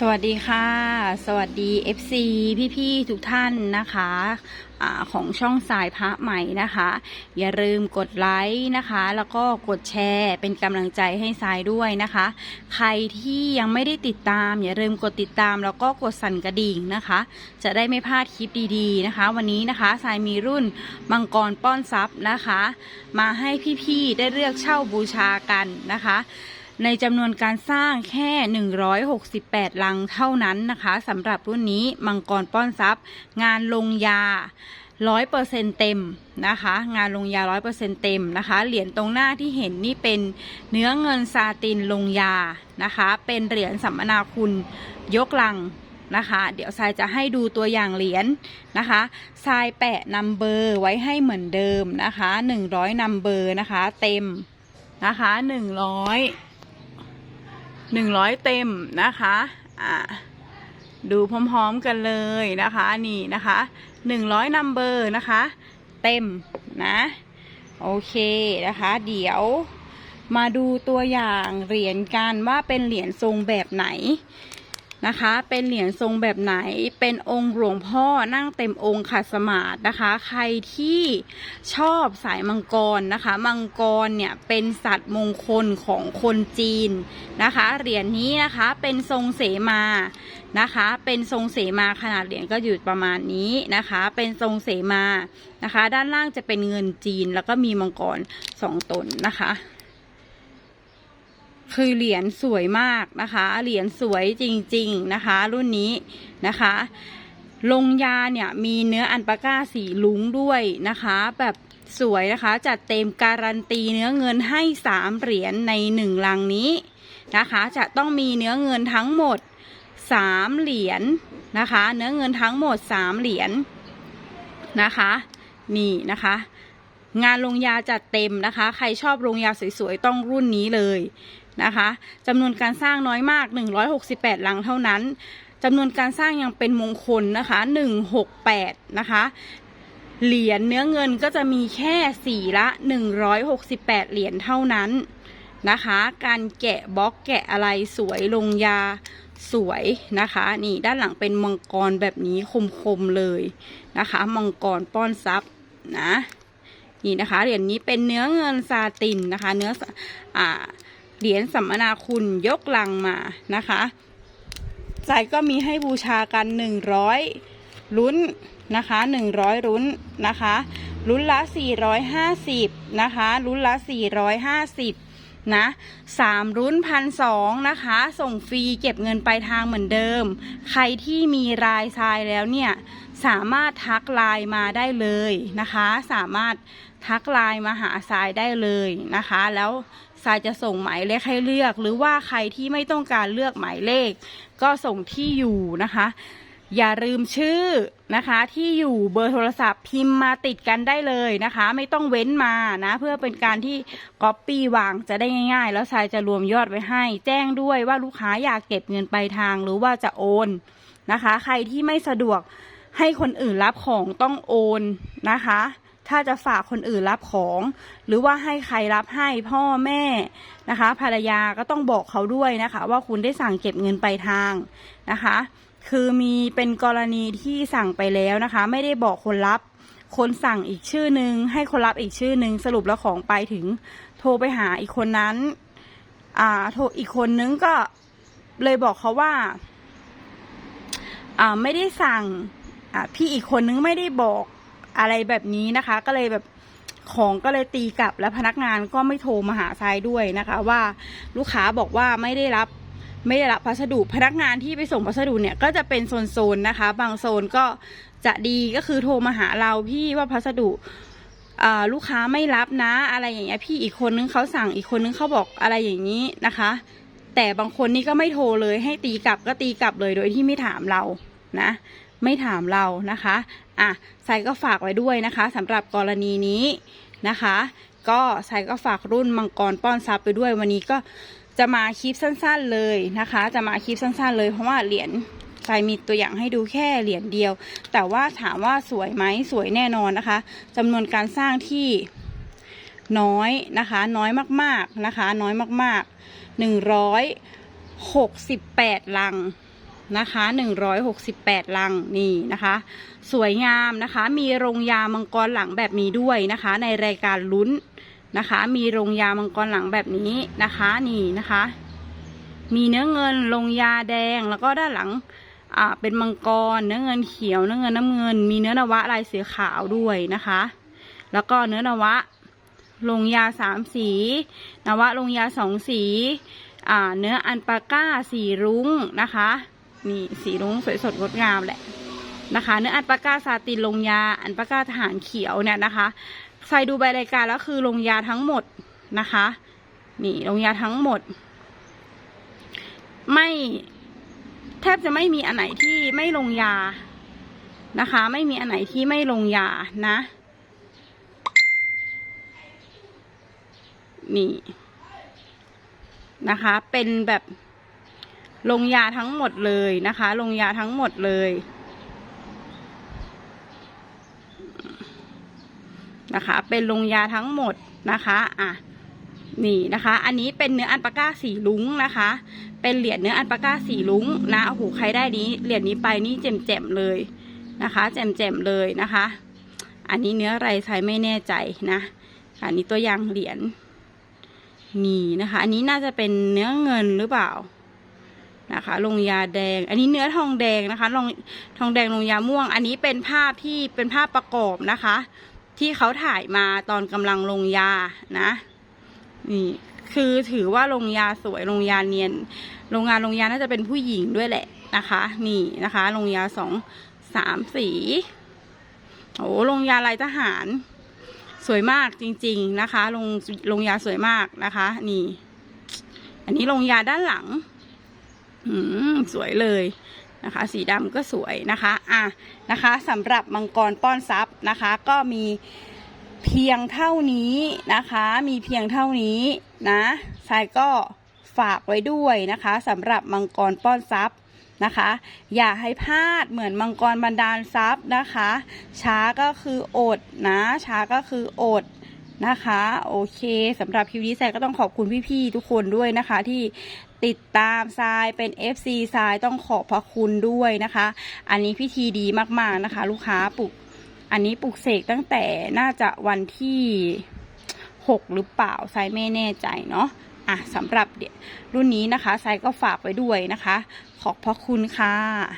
สวัสดีค่ะ สวัสดี FC พี่ๆทุกท่านนะคะอของช่องสายพระใหม่นะคะ อย่าลืมกดไลค์นะคะ แล้วก็กดแชร์เป็นกำลังใจให้สายด้วยนะคะ ใครที่ยังไม่ได้ติดตาม อย่าลืมกดติดตามแล้วก็กดสั่นกระดิ่งนะคะ จะได้ไม่พลาดคลิปดีๆนะคะ วันนี้นะคะสายมีรุ่นมังกรป้อนทรัพย์นะคะ มาให้พี่ๆได้เลือกเช่าบูชากันนะคะ ในจำนวนการสร้างแค่ 168 ลังเท่านั้นนะคะสำหรับรุ่นนี้มังกรป้อนทรัพย์ งานลงยา100%เต็มนะคะ งานลงยา100%เต็มนะคะ เหรียญตรงหน้าที่เห็นนี่เป็นเนื้อเงินซาตินลงยานะคะ เป็นเหรียญสัมมนาคุณยกลังนะคะ เดี๋ยวทรายจะให้ดูตัวอย่างเหรียญนะคะทรายแปะนัมเบอร์ไว้ให้เหมือนเดิมนะคะ100นัมเบอร์นะคะ เต็มนะคะ100 หนึ่งร้อยเต็มนะคะอ่าดูพร้อมๆกันเลยนะคะนี่นะคะหนึ่งร้อยนัมเบอร์นะคะ เต็มนะโอเคนะคะ เดี๋ยวมาดูตัวอย่างเหรียญกันว่าเป็นเหรียญทรงแบบไหน นะคะ เป็นเหรียญทรงแบบไหน เป็นองค์หลวงพ่อนั่งเต็มองค์ขัดสมาธินะคะ ใครที่ชอบสายมังกรนะคะ มังกรเนี่ยเป็นสัตว์มงคลของคนจีนนะคะ เหรียญนี้นะคะเป็นทรงเสมานะคะ เป็นทรงเสมาขนาดเหรียญก็อยู่ประมาณนี้นะคะ เป็นทรงเสมานะคะ ด้านล่างจะเป็นเงินจีนแล้วก็มีมังกรสองตนนะคะ คือเหรียญสวยมากนะคะ เหรียญสวยจริงๆนะคะ รุ่นนี้นะคะลงยาเนี่ยมีเนื้ออันปาก้าสีลุงด้วยนะคะ แบบสวยนะคะจัดเต็มการันตีเนื้อเงินให้สามเหรียญในหนึ่งลังนี้นะคะ จะต้องมีเนื้อเงินทั้งหมดสามเหรียญนะคะ เนื้อเงินทั้งหมดสามเหรียญนะคะ นี่นะคะ งานลงยาจัดเต็มนะคะ ใครชอบลงยาสวยๆต้องรุ่นนี้เลยนะคะจำนวนการสร้างน้อยมาก 168ลังเท่านั้นจำนวนการสร้างยังเป็นมงคลนะคะ 168 นะคะ เหรียญเนื้อเงินก็จะมีแค่สี่ละ 168 เหรียญเท่านั้นนะคะ การแกะบล็อกแกะอะไรสวยลงยาสวยนะคะ นี่ด้านหลังเป็นมังกรแบบนี้คมๆเลยนะคะ มังกรป้อนซับนะ นี่นะคะเหรียญนี้เป็นเนื้อเงินซาตินนะคะ เนื้ออ่าเหรียญสัมมนาคุณยกลังมานะคะใจก็มีให้บูชากันหนึ่งร้อยลุ้นนะคะหนึ่งร้อยลุ้นนะคะลุ้นละสี่ร้อยห้าสิบนะคะลุ้นละสี่ร้อยห้าสิบ นะสามรุ่นพันสองนะคะ ส่งฟรีเก็บเงินปลายทางเหมือนเดิม ใครที่มีรายทรายแล้วเนี่ย สามารถทักไลน์มาได้เลยนะคะ สามารถทักไลน์มาหาทรายได้เลยนะคะ แล้วทรายจะส่งหมายเลขให้เลือก หรือว่าใครที่ไม่ต้องการเลือกหมายเลข ก็ส่งที่อยู่นะคะ อย่าลืมชื่อนะคะ ที่อยู่เบอร์โทรศัพท์พิมพ์มาติดกันได้เลยนะคะ ไม่ต้องเว้นมานะ เพื่อเป็นการที่ก๊อปปี้วางจะได้ง่ายๆ แล้วทรายจะรวมยอดไว้ให้ แจ้งด้วยว่าลูกค้าอยากเก็บเงินปลายทางหรือว่าจะโอนนะคะ ใครที่ไม่สะดวกให้คนอื่นรับของต้องโอนนะคะ ถ้าจะฝากคนอื่นรับของ หรือว่าให้ใครรับให้พ่อแม่นะคะ ภรรยาก็ต้องบอกเขาด้วยนะคะ ว่าคุณได้สั่งเก็บเงินปลายทางนะคะ คือมีเป็นกรณีที่สั่งไปแล้วนะคะ ไม่ได้บอกคนรับ คนสั่งอีกชื่อหนึ่งให้คนรับอีกชื่อหนึ่งสรุปแล้วของไปถึง โทรไปหาอีกคนนั้น อ่า โทรอีกคนนึงก็เลยบอกเขาว่า อ่า ไม่ได้สั่ง อ่า พี่อีกคนนึงไม่ได้บอกอะไรแบบนี้นะคะ ก็เลยแบบของก็เลยตีกลับแล้วพนักงานก็ไม่โทรมาหาทรายด้วยนะคะ ว่าลูกค้าบอกว่าไม่ได้รับ ไม่ได้รับพัสดุ พนักงานที่ไปส่งพัสดุเนี่ยก็จะเป็นโซนๆนะคะ บางโซนก็จะดีก็คือโทรมาหาเราพี่ว่าพัสดุลูกค้าไม่รับนะ อะไรอย่างเงี้ยพี่อีกคนนึงเขาสั่งอีกคนนึงเขาบอกอะไรอย่างนี้นะคะ แต่บางคนนี่ก็ไม่โทรเลยให้ตีกลับก็ตีกลับเลยโดยที่ไม่ถามเรานะ ไม่ถามเรานะคะอะใส่ก็ฝากไว้ด้วยนะคะสำหรับกรณีนี้นะคะ ก็ใส่ก็ฝากรุ่นมังกรป้อนซับไปด้วยวันนี้ก็ จะมาคลิปสั้นๆเลยนะคะ จะมาคลิปสั้นๆเลยเพราะว่าเหรียญใส่มีตัวอย่างให้ดูแค่เหรียญเดียว แต่ว่าถามว่าสวยไหมสวยแน่นอนนะคะจำนวนการสร้างที่น้อยนะคะ น้อยมากๆนะคะ น้อยมากๆหนึ่งร้อยหกสิบแปดลังนะคะ168ลังนี่นะคะ สวยงามนะคะ มีโรงยามังกรหลังแบบนี้ด้วยนะคะ ในรายการลุ้น นะคะ มีโรงยามังกรหลังแบบนี้นะคะ นี่นะคะ มีเนื้อเงินลงยาแดงแล้วก็ด้านหลังอ่าเป็นมังกรเนื้อเงินเขียวเนื้อเงินน้ำเงิน มีเนื้อนวะลายเสือขาวด้วยนะคะ แล้วก็เนื้อนวะลงยาสามสี นวะลงยาสองสีอ่าเนื้ออันปาก้าสีรุ้งนะคะนี่สีรุ้งสวยสดงดงามแหละนะคะ เนื้ออันปาก้าซาตินลงยาอันปาก้าทหารเขียวเนี่ยนะคะ ใส่ดูใบรายการแล้วคือลงยาทั้งหมดนะคะ นี่ลงยาทั้งหมด ไม่แทบจะไม่มีอันไหนที่ไม่ลงยานะคะ ไม่มีอันไหนที่ไม่ลงยานะ นี่นะคะ เป็นแบบลงยาทั้งหมดเลยนะคะ ลงยาทั้งหมดเลย นะคะ เป็นลงยาทั้งหมดนะคะอะนี่นะคะ อันนี้เป็นเนื้ออันปาก้าสีลุ้งนะคะ เป็นเหรียญเนื้ออันปาก้าสีลุ้งนะโอ้โหใครได้นี้เหรียญนี้ไปนี่แจ่มๆเลยนะคะ แจ่มๆเลยนะคะ อันนี้เนื้ออะไรใช้ไม่แน่ใจนะอันนี้ตัวอย่างเหรียญนี่นะคะ อันนี้น่าจะเป็นเนื้อเงินหรือเปล่านะคะ ลงยาแดง อันนี้เนื้อทองแดงนะคะลงทองแดงลงยาม่วง อันนี้เป็นภาพที่เป็นภาพประกอบนะคะ ที่เขาถ่ายมาตอนกำลังลงยานะ นี่คือถือว่าลงยาสวยลงยาเนียนโรงงานลงยาน่าจะเป็นผู้หญิงด้วยแหละนะคะ นี่นะคะ ลงยาสองสามสีโอ้ลงยาลายทหาร สวยมากจริง ๆนะคะลงลงยาสวยมากนะคะ นี่ อันนี้ลงยาด้านหลัง อืมสวยเลย นะคะ สีดำก็สวยนะคะอะนะคะสำหรับมังกรป้อนซับนะคะ ก็มีเพียงเท่านี้นะคะ มีเพียงเท่านี้นะทรายก็ฝากไว้ด้วยนะคะสำหรับมังกรป้อนซับนะคะ อย่าให้พลาดเหมือนมังกรบันดาลทรัพย์นะคะ ช้าก็คืออดนะ ช้าก็คืออดนะคะ โอเคสำหรับคลิปนี้แซนก็ต้องขอบคุณพี่ๆทุกคนด้วยนะคะ ที่ติดตามทรายเป็น FC ทรายต้องขอบพระคุณด้วยนะคะ อันนี้พิธีดีมากๆนะคะ ลูกค้าปลุก อันนี้ปลุกเสกตั้งแต่น่าจะวันที่หกหรือเปล่าไซไม่แน่ใจเนาะอะสำหรับเดี๋ยรุ่นนี้นะคะไซก็ฝากไว้ด้วยนะคะ ขอบพระคุณค่ะ